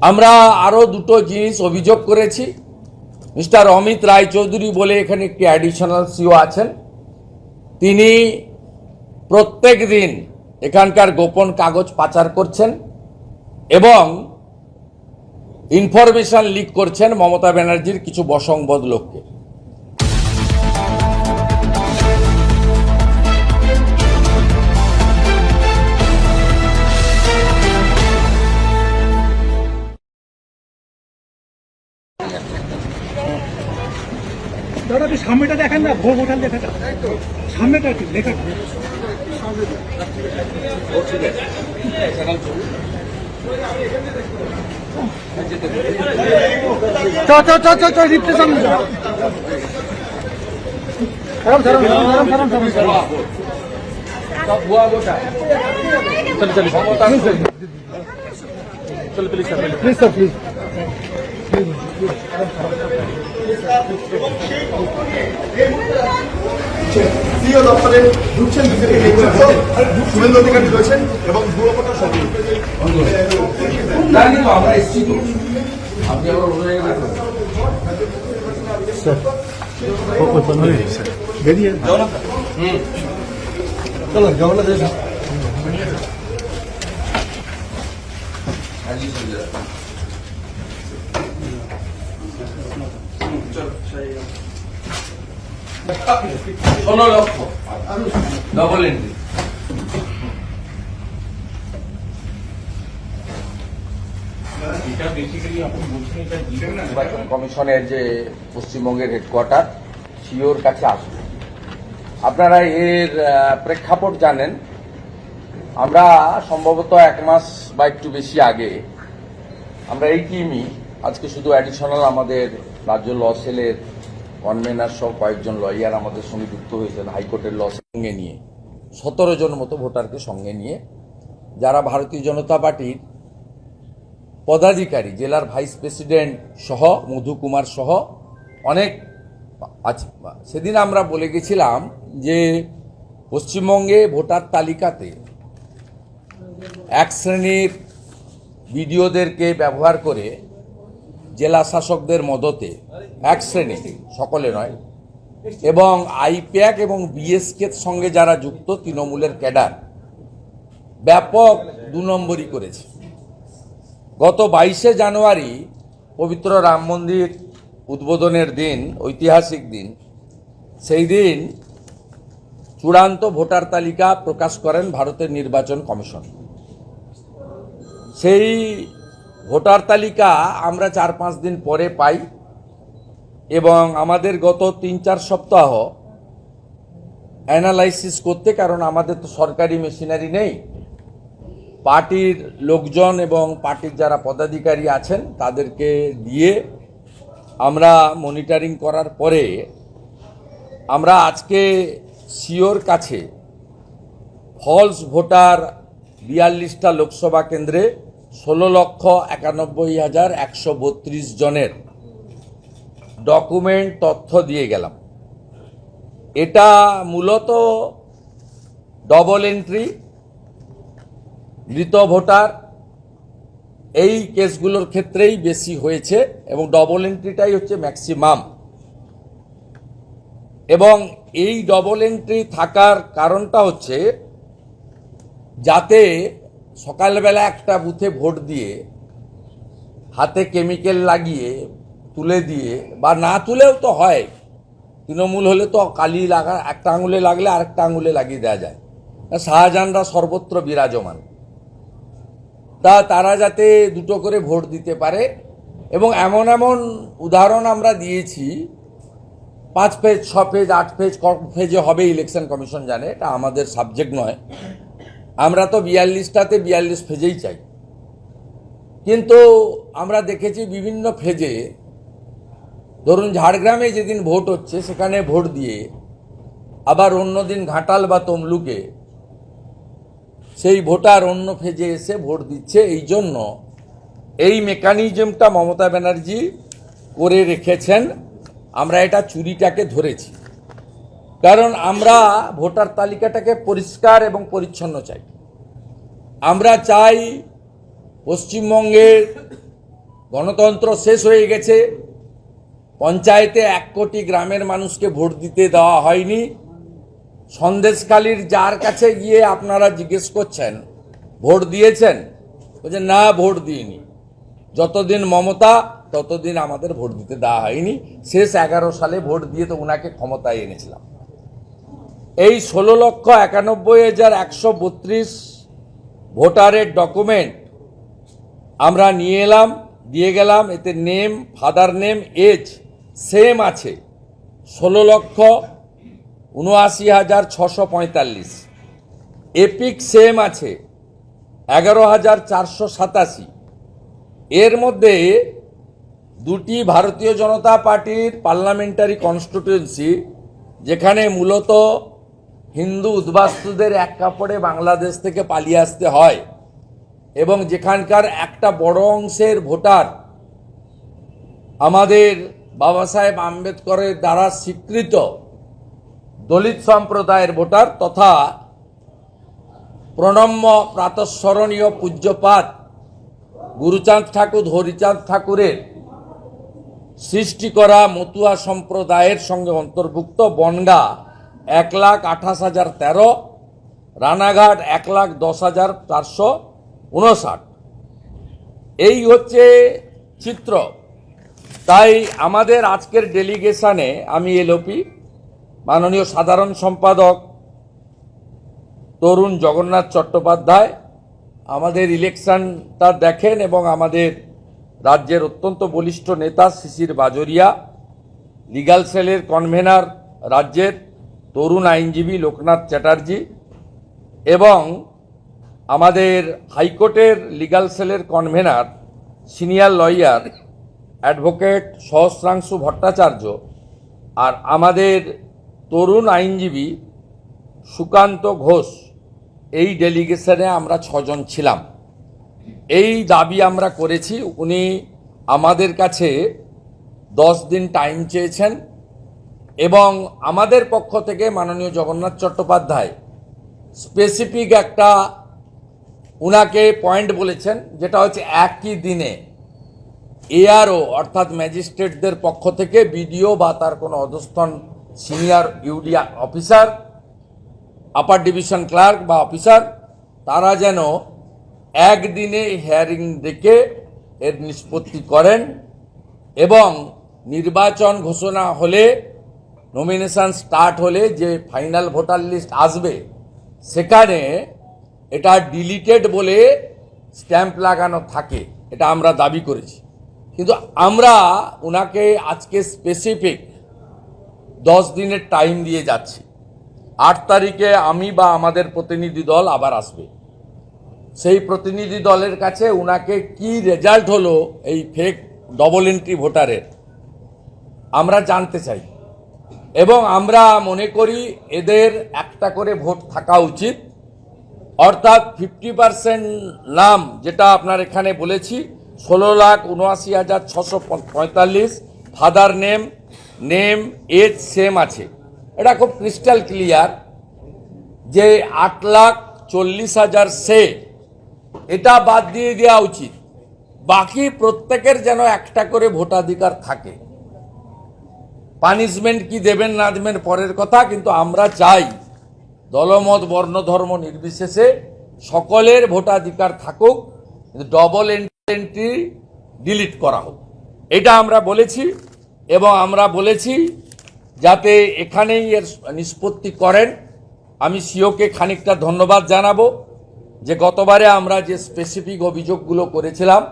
আমরা আরও দুটো জিনিস অভিযোগ করেছি। মিস্টার অমিত রায়চৌধুরী বলে এখানে একটি অ্যাডিশনাল সিও আছেন। তিনি প্রত্যেক দিন এখানকার গোপন কাগজ পাচার করছেন এবং ইনফরমেশন লিক করছেন মমতা ব্যানার্জির কিছু বসংবদ লোককে। দাদা আপনি সামনেটা দেখেন না ভোগ ওঠান লেখাটা সামনেটা কি? লেখাটা চ চ চ চ চ লিফটে সামনে যাও সারাম সারাম সারাম সারাম সারাম সারাম। প্লিজ স্যার প্লিজ সিও দপ্তরে ঢুকছেন বিজেপি শুভেন্দু অধিকারী রয়েছেন এবং যুবপটা সচিব আমরা এসছি আপনি রাখবেন। বেরিয়ে চলো জগন্নাথ এসো। ষোলো লক্ষ ডবল এন্ট্রি নির্বাচন কমিশনের যে পশ্চিমবঙ্গের হেডকোয়ার্টার সিওর কাছে আসবে। আপনারা এর প্রেক্ষাপট জানেন। আমরা সম্ভবত এক মাস বা একটু বেশি আগে আমরা এই টিমই আজকে শুধু অ্যাডিশনাল আমাদের রাজ্য ল সেলের কনভেনার সহ কয়েকজন লয়ার আমাদের সঙ্গে যুক্ত হয়েছেন হাইকোর্টের ল সঙ্গে নিয়ে। সতেরো জন মতো ভোটারকে সঙ্গে নিয়ে। যারা ভারতীয় জনতা পার্টির পদাধিকারী, জেলার ভাইস প্রেসিডেন্ট সহ, মধু কুমার সহ অনেক আছে, সেদিন আমরা বলে গেছিলাম যে পশ্চিমবঙ্গে ভোটার তালিকাতে এক শ্রেণির বিডিওদেরকে ব্যবহার করে জেলা শাসকদের মদতে এক শ্রেণি, সকলে নয়, এবং আইপ্যাক এবং বিএসকে সঙ্গে যারা যুক্ত তৃণমূলের ক্যাডার, ব্যাপক দু নম্বরই করেছে। গত বাইশে জানুয়ারি পবিত্র রাম মন্দির উদ্বোধনের দিন, ঐতিহাসিক দিন, সেই দিন চূড়ান্ত ভোটার তালিকা প্রকাশ করেন ভারতের নির্বাচন কমিশন। সেই ভোটার তালিকা আমরা চার পাঁচ দিন পরে পাই এবং আমাদের গত তিন চার সপ্তাহ অ্যানালাইসিস করতে, কারণ আমাদের তো সরকারি মেশিনারি নেই। পার্টির লোকজন এবং পার্টির যারা পদাধিকারী আছেন, তাদেরকে দিয়ে আমরা মনিটরিং করার পরে আমরা আজকে সিওর কাছে ফলস ভোটার বিয়াল্লিশটা লোকসভা কেন্দ্রে ষোলো লক্ষ একানব্বই হাজার একশো বত্রিশ জনের ডকুমেন্ট তথ্য দিয়ে গেলাম। এটা মূলত ডবল এন্ট্রি মৃত ভোটার, এই কেসগুলোর ক্ষেত্রেই বেশি হয়েছে এবং ডবল এন্ট্রিটাই হচ্ছে ম্যাক্সিমাম এবং এই ডবল এন্ট্রি থাকার কারণটা হচ্ছে যাতে সকালবেলা একটা বুথে ভোট দিয়ে হাতে কেমিক্যাল লাগিয়ে, তুলে দিয়ে, বা না তুলেও তো হয়। তৃণমূল হলে তো কালি লাগা, একটা আঙুলে লাগলে আরেকটা আঙুলে লাগিয়ে দেওয়া যায়। শাহজাহানরা সর্বত্র বিরাজমান। তা তারা যাতে দুটো করে ভোট দিতে পারে, এবং এমন এমন উদাহরণ আমরা দিয়েছি, পাঁচ পেজ, ছ পেজ, আট পেজ, ক পেজে হবে ইলেকশন কমিশন জানে, এটা আমাদের সাবজেক্ট নয়। আমরা তো বিয়াল্লিশটাতে বিয়াল্লিশ ফেজেই চাই। কিন্তু আমরা দেখেছি বিভিন্ন ফেজে, ধরুন ঝাড়গ্রামে যেদিন ভোট হচ্ছে, সেখানে ভোট দিয়ে আবার অন্যদিন ঘাটাল বা তমলুকে সেই ভোটার অন্য ফেজে এসে ভোট দিচ্ছে। এই জন্য এই মেকানিজমটা মমতা ব্যানার্জি করে রেখেছেন। আমরা এটা চুরিটাকে ধরেছি। কারণ আমরা ভোটার তালিকাটাকে পরিষ্কার এবং পরিচ্ছন্ন চাই। আমরা চাই পশ্চিমবঙ্গের গণতন্ত্র শেষ হয়ে গেছে, পঞ্চায়েতে এক কোটি গ্রামের মানুষকে ভোট দিতে দেওয়া হয়নি। সন্দেশকালীর যার কাছে গিয়ে আপনারা জিজ্ঞেস করছেন, ভোট দিয়েছেন? বলছে, না, ভোট দিইনি। যতদিন মমতা, ততদিন আমাদের ভোট দিতে দেওয়া হয়নি। শেষ এগারো সালে ভোট দিয়ে তো ওনাকে ক্ষমতায় এনেছিলাম। এই ষোলো লক্ষ একানব্বই হাজার একশো বত্রিশ ভোটারের ডকুমেন্ট আমরা নিয়ে এলাম, দিয়ে গেলাম, এতে name, father name, age, same আছে। ষোলো লক্ষ উনআশি হাজার ছশো পঁয়তাল্লিশ। এপিক সেম আছে, এগারো হাজার চারশো সাতাশি। এর মধ্যে দুটি ভারতীয় জনতা পার্টির পার্লামেন্টারি কনস্টিটুয়েন্সি, যেখানে মূলত হিন্দু উদ্বাস্তুদের এক কাপড়ে বাংলাদেশ থেকে পালিয়ে আসতে হয় এবং যেখানকার একটা বড় অংশের ভোটার আমাদের বাবা সাহেব আম্বেদকরের দ্বারা স্বীকৃত দলিত সম্প্রদায়ের ভোটার তথা প্রণম্য প্রাতঃস্মরণীয় পূজ্যপাত গুরুচাঁদ ঠাকুর হরিচাঁদ ঠাকুরের সৃষ্টি করা মতুয়া সম্প্রদায়ের সঙ্গে অন্তর্ভুক্ত বনগা এক লাখ আঠাশ হাজার তেরো, রানাঘাট এক লাখ দশ হাজার চারশো উনষাট। এই হচ্ছে চিত্র। তাই আমাদের আজকের ডেলিগেশনে আমি এলওপি, মাননীয় সাধারণ সম্পাদক তরুণ জগন্নাথ চট্টোপাধ্যায়। আমাদের ইলেকশনটা দেখেন এবং আমাদের রাজ্যের অত্যন্ত বলিষ্ঠ নেতা শিশির বাজরিয়া, লিগাল সেলের কনভেনার রাজ্যের তরুণ আইনজীবী লোকনাথ চ্যাটার্জি এবং আমাদের হাইকোর্টের লিগাল সেলের convener, senior lawyer, advocate Sahasranshu Bhattacharya আর আমাদের তরুণ আইনজীবী সুকান্ত ঘোষ, এই ডেলিগেশনে আমরা ছজন ছিলাম। এই দাবি আমরা করেছি। উনি আমাদের কাছে দশ দিন টাইম চেয়েছেন। এবং আমাদের পক্ষ থেকে মাননীয় জগন্নাথ চট্টোপাধ্যায় স্পেসিফিক একটা উনাকে পয়েন্ট বলেছেন, যেটা হচ্ছে একই দিনে এআরও অর্থাৎ ম্যাজিস্ট্রেটদের পক্ষ থেকে বিডিও বা তার কোনো অধস্থন senior UDA officer upper division clerk বা অফিসার তারা যেন একদিনে হিয়ারিং ডেকে এর নিষ্পত্তি করেন এবং নির্বাচন ঘোষণা হলে নমিনেশন স্টার্ট হলে যে ফাইনাল ভোটার লিস্ট আসবে, সেখানে এটা ডিলিটেড বলে স্ট্যাম্প লাগানো থাকে, এটা আমরা দাবি করেছি। কিন্তু আমরা ওনাকে আজকে স্পেসিফিক দশ দিনের টাইম দিয়ে যাচ্ছি। আট তারিখে আমি বা আমাদের প্রতিনিধি দল আবার আসবে। সেই প্রতিনিধি দলের কাছে ওনাকে কি রেজাল্ট হলো, এই ফেক ডবল এন্ট্রি ভোটারের আমরা জানতে চাই। এবং আমরা মনে করি এদের একটা করে ভোট থাকা উচিত। অর্থাৎ ফিফটি পার্সেন্ট নাম যেটা আপনার এখানে বলেছি, ষোলো লাখ উনআশি হাজার ছশো পঁয়তাল্লিশ father name name age same আছে। এটা খুব ক্রিস্টাল ক্লিয়ার যে আট লাখ চল্লিশ হাজার সে, এটা বাদ দিয়ে দেওয়া উচিত। বাকি প্রত্যেকের যেন একটা করে ভোটাধিকার থাকে। পানিশমেন্ট কি দেবেন না দেবেন পরের কথা, কিন্তু আমরা চাই দলমত বর্ণ ধর্ম নির্বিশেষে সকলের ভোটাধিকার থাকুক ডবল এন্ট্রি ডিলিট করা হোক। এটা আমরা বলেছি এবং আমরা বলেছি যাতে এখানেই এর নিষ্পত্তি করেন। আমি সিওকে খানিকটা ধন্যবাদ জানাব যে গতবারে আমরা যে স্পেসিফিক অভিযোগগুলো করেছিলাম,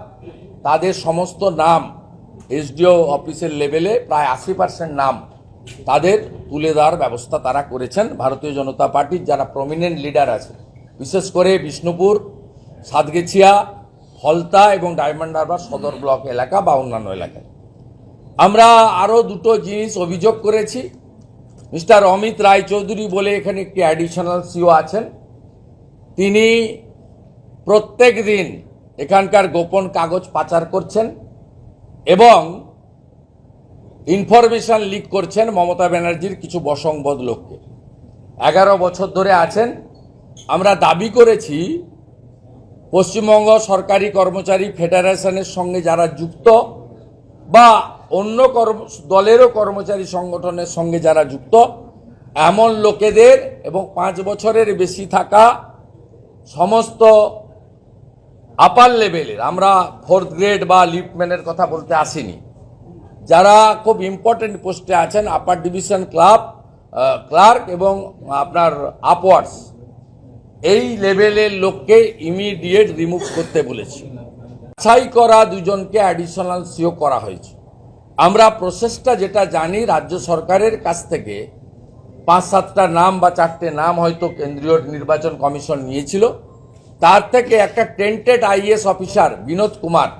তাদের সমস্ত নাম এসডিও অফিসের লেভেলে প্রায় আশি পার্সেন্ট নাম তাদের তুলে দেওয়ার ব্যবস্থা তারা করেছেন। ভারতীয় জনতা পার্টির যারা প্রমিনেন্ট লিডার আছে, বিশেষ করে বিষ্ণুপুর, সাতগেছিয়া ফলতা এবং ডায়মন্ড হারবার সদর ব্লক এলাকা বা অন্যান্য এলাকায়। আমরা আরও দুটো জিনিস অভিযোগ করেছি। মিস্টার অমিত রায়চৌধুরী বলে এখানে একটি অ্যাডিশনাল সিও আছেন। তিনি প্রত্যেক দিন এখানকার গোপন কাগজ পাচার করছেন। এবং ইনফরমেশন লিক করছেন মমতা ব্যানার্জির কিছু বসংবদ লোককে। এগারো বছর ধরে আছেন। আমরা দাবি করেছি, পশ্চিমবঙ্গ সরকারি কর্মচারী ফেডারেশনের সঙ্গে যারা যুক্ত বা অন্য কর্ম, দলেরও কর্মচারী সংগঠনের সঙ্গে যারা যুক্ত, এমন লোকেদের এবং পাঁচ বছরের বেশি থাকা সমস্ত আপার লেভেলের আমরা ফোর্থ গ্রেড বা লিফটম্যানের কথা বলতে আসিনি। যারা খুব ইম্পর্টেন্ট পোস্টে আছেন আপার ডিভিশন ক্লাব ক্লার্ক এবং আপনার আপওয়ার্ডস এই লেভেলের লোককে ইমিডিয়েট রিমুভ করতে বলেছি। বাছাই করা দুজনকে অ্যাডিশনাল সিও করা হয়েছে। আমরা প্রসেসটা যেটা জানি, রাজ্য সরকারের কাছ থেকে পাঁচ সাতটা নাম বা চারটে নাম হয়তো কেন্দ্রীয় নির্বাচন কমিশন নিয়েছিল। তার থেকে একটা tainted IAS officer Binod Kumar,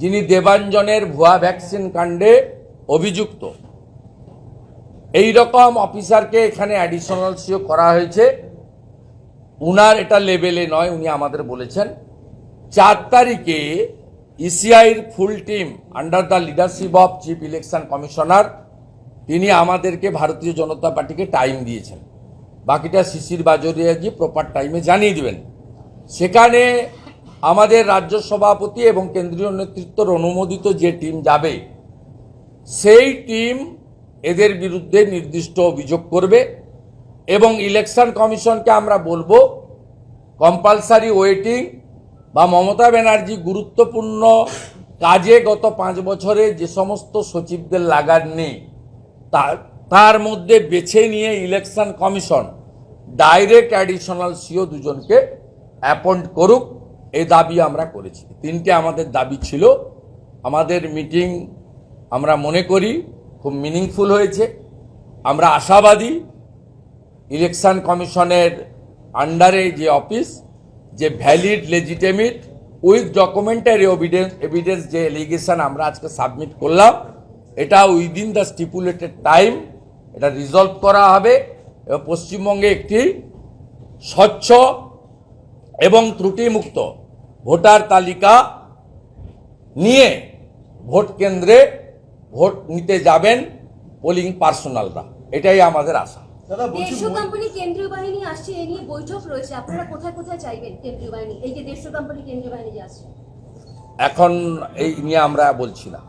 যিনি দেবাঞ্জনের ভুয়া ভ্যাকসিন কাণ্ডে অভিযুক্ত। এই রকম অফিসারকে এখানে অ্যাডিশনাল সিও করা হয়েছে। উনার এটা লেভেলে নয়, উনি আমাদের বলেছেন। চার তারিখে ইসিআইর full team under the leadership of chief election commissioner তিনি আমাদেরকে ভারতীয় জনতা পার্টিকে টাইম দিয়েছেন। বাকিটা শিশির বাজরিয়াজি প্রপার টাইমে জানিয়ে দেবেন। সেখানে আমাদের রাজ্য সভাপতি এবং কেন্দ্রীয় নেতৃত্বর অনুমোদিত যে টিম যাবে, সেই টিম এদের বিরুদ্ধে নির্দিষ্ট অভিযোগ করবে এবং ইলেকশন কমিশনকে আমরা বলব, কম্পালসারি ওয়েটিং বা মমতা ব্যানার্জি গুরুত্বপূর্ণ কাজে গত পাঁচ বছরে যে সমস্ত সচিবদের লাগার নেই তার তার মধ্যে বেছে নিয়ে election commission direct additional CEO দুজনকে অ্যাপয়েন্ট করুক, এই দাবি আমরা করেছি। তিনটে আমাদের দাবি ছিল। আমাদের মিটিং আমরা মনে করি খুব মিনিংফুল হয়েছে। আমরা আশাবাদী ইলেকশন কমিশনের আন্ডারে যে অফিস যে valid legitimate with documentary evidence evidence যে এলিগেশন আমরা আজকে সাবমিট করলাম, এটা উইদিন দ্য স্টিপুলেটেড টাইম এটা রিজলভ করা হবে। এবং পশ্চিমবঙ্গে একটি স্বচ্ছ এবং ত্রুটিমুক্ত ভোটার তালিকা নিয়ে ভোট কেন্দ্রে ভোট নিতে যাবেন পোলিং পার্সোনালরা এটাই আমাদের আশা। দেড়শো কোম্পানি কেন্দ্রীয় বাহিনী আসছে এ নিয়ে বৈঠক রয়েছে। আপনারা কোথায় কোথায় চাইবেন কেন্দ্রীয় বাহিনী? এই যে দেড়শো কোম্পানি কেন্দ্রীয় বাহিনী আসছে। এখন এই নিয়ে আমরা বলছি না।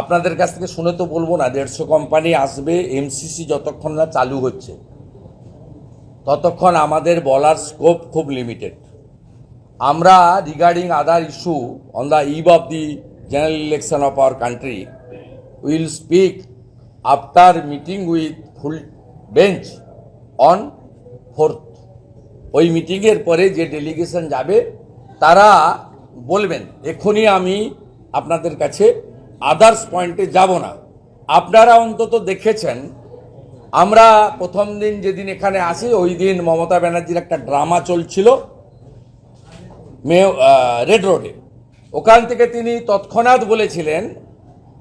আপনাদের কাছ থেকে শুনে তো বলব না দেড়শো কোম্পানি আসবে এমসিসি যতক্ষণ না চালু হচ্ছে। ততক্ষণ আমাদের বলার স্কোপ খুব লিমিটেড আমরা regarding other issue on the eve of the general election of our country will speak after meeting with full bench on fourth ওই মিটিংয়ের পরে যে ডেলিগেশন যাবে, তারা বলবেন, এক্ষুনি আমি আপনাদের কাছে আদার্স পয়েন্টে যাব না। আপনারা অন্তত দেখেছেন আমরা প্রথম দিন যেদিন এখানে আসি, ওই দিন মমতা ব্যানার্জির একটা ড্রামা চলছিল মে রেড রোডে ওখান থেকে তিনি তৎক্ষণাৎ বলেছিলেন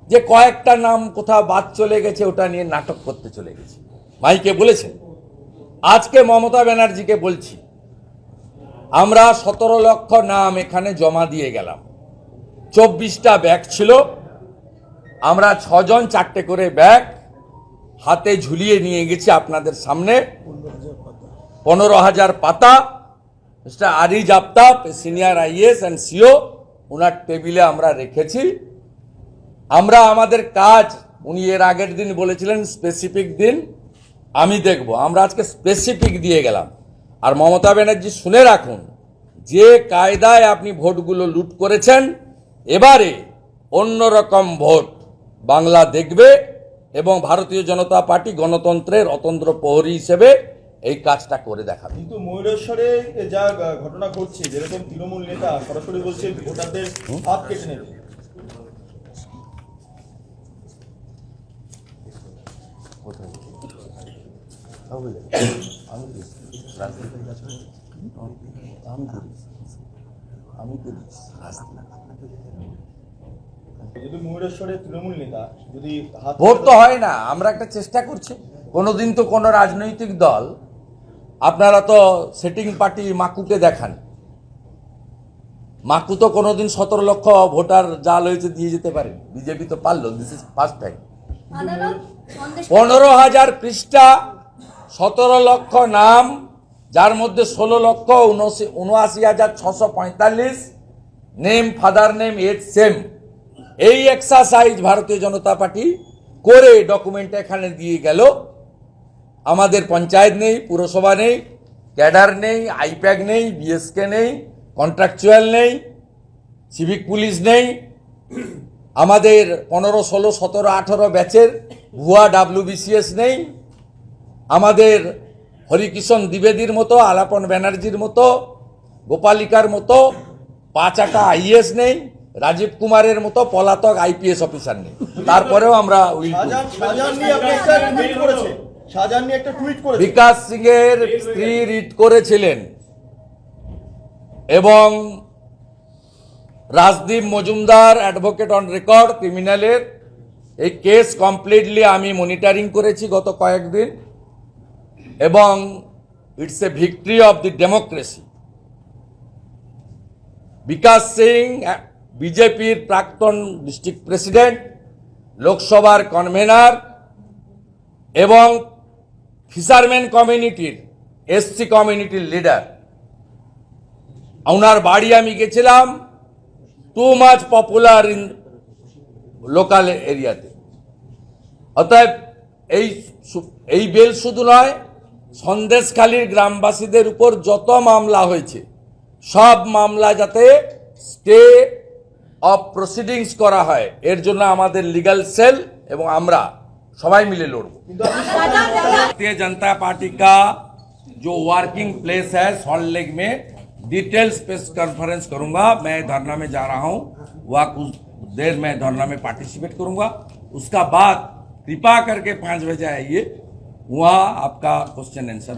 যে কয়েকটা নাম কোথাও বাদ চলে গেছে, ওটা নিয়ে নাটক করতে চলে গেছে। মাইকে বলেছেন। আজকে মমতা ব্যানার্জিকে বলছি, আমরা সতেরো লক্ষ নাম এখানে জমা দিয়ে গেলাম। চব্বিশটা ব্যাগ ছিল, আমরা ছজন চারটে করে ব্যাগ হাতে ঝুলিয়ে নিয়ে গেছি আপনাদের সামনে। পনেরো হাজার পাতা। Mister Ariz Aftab senior IAS and CEO ওনার টেবিলে আমরা রেখেছি। আমরা আমাদের কাজ উনি এর আগের দিন বলেছিলেন স্পেসিফিক দিন আমি দেখব। আমরা আজকে স্পেসিফিক দিয়ে গেলাম। আর মমতা ব্যানার্জি শুনে রাখুন যে কায়দায় আপনি ভোটগুলো লুট করেছেন এবারে অন্যরকম ভোট বাংলা দেখবে। এবং ভারতীয় জনতা পার্টি গণতন্ত্রের অতন্ত্র প্রহরী হিসেবে এই কাজটা করে দেখাবে। কিন্তু ময়ূরেশ্বরে যা ঘটনা ঘটছে যেরকম তৃণমূল নেতা সরাসরি বলছে ভোটারদের হাত কেটে নেবে। যদি ময়ূরেশ্বরে তৃণমূল নেতা যদি ভোট তো হয় না আমরা একটা চেষ্টা করছি। কোনোদিন তো কোনো রাজনৈতিক দল আপনারা তো সেটিং পার্টি মাকুকে দেখান। মাকু তো কোনোদিন সতেরো লক্ষ ভোটার জাল হয়েছে দিয়ে যেতে পারে বিজেপি তো পারল দিস ইজ ফার্স্ট টাইম পনেরো হাজার পৃষ্ঠা সতেরো লক্ষ নাম যার মধ্যে ষোলো লক্ষ উনআশি উনআশি হাজার ছশো পঁয়তাল্লিশ name father name age same এই এক্সারসাইজ ভারতীয় জনতা পার্টি করে ডকুমেন্ট এখানে দিয়ে গেল। আমাদের পঞ্চায়েত নেই, পুরসভা নেই, ক্যাডার নেই, আইপ্যাক নেই, বিএসকে নেই কন্ট্রাকচুয়াল নেই সিভিক পুলিশ নেই। আমাদের পনেরো, ষোলো, সতেরো, আঠেরো ব্যাচের ভুয়া ডাব্লিউবিসিএস নেই। আমাদের হরিকিষণ দ্বিবেদীর মতো, আলাপন ব্যানার্জির মতো, গোপালিকার মতো, পাঁচ আটা আইএস নেই। রাজীব কুমারের মতো পলাতক আইপিএস অফিসার নেই। তারপরেও আমরা বিকাশ সিং এর স্ত্রী রিট করেছিলেন। এবং Rajdeep Majumdar advocate on record ক্রিমিনালের। এই কেস কমপ্লিটলি আমি মনিটরিং করেছি গত কয়েকদিন। এবং it's a victory of the democracy. Bikash Singh বিজেপির প্রাক্তন ডিস্ট্রিক্ট প্রেসিডেন্ট, লোকসভার কনভেনার এবং ফিশারম্যান কমিউনিটির এসসি কমিউনিটির লিডার। ওনার বাড়ি আমি গেছিলাম too much popular in local এরিয়াতে। অতএব এই এই বেল শুধু নয়, সন্দেশখালীর গ্রামবাসীদের উপর যত মামলা হয়েছে, সব মামলা যাতে স্টে অফ প্রসিডিংস করা হয় এর জন্য আমাদের লিগ্যাল সেল এবং আমরা সবাই মিলে লড়ব भारतीय जनता पार्टी का जो वर्किंग प्लेस है सॉल्ट लेक में डिटेल्स प्रेस कॉन्फ्रेंस करूंगा मैं धरना में जा रहा हूं वह कुछ देर में धरना में पार्टिसिपेट करूंगा उसका बाद कृपा करके पाँच बजे आइए वहाँ आपका क्वेश्चन आंसर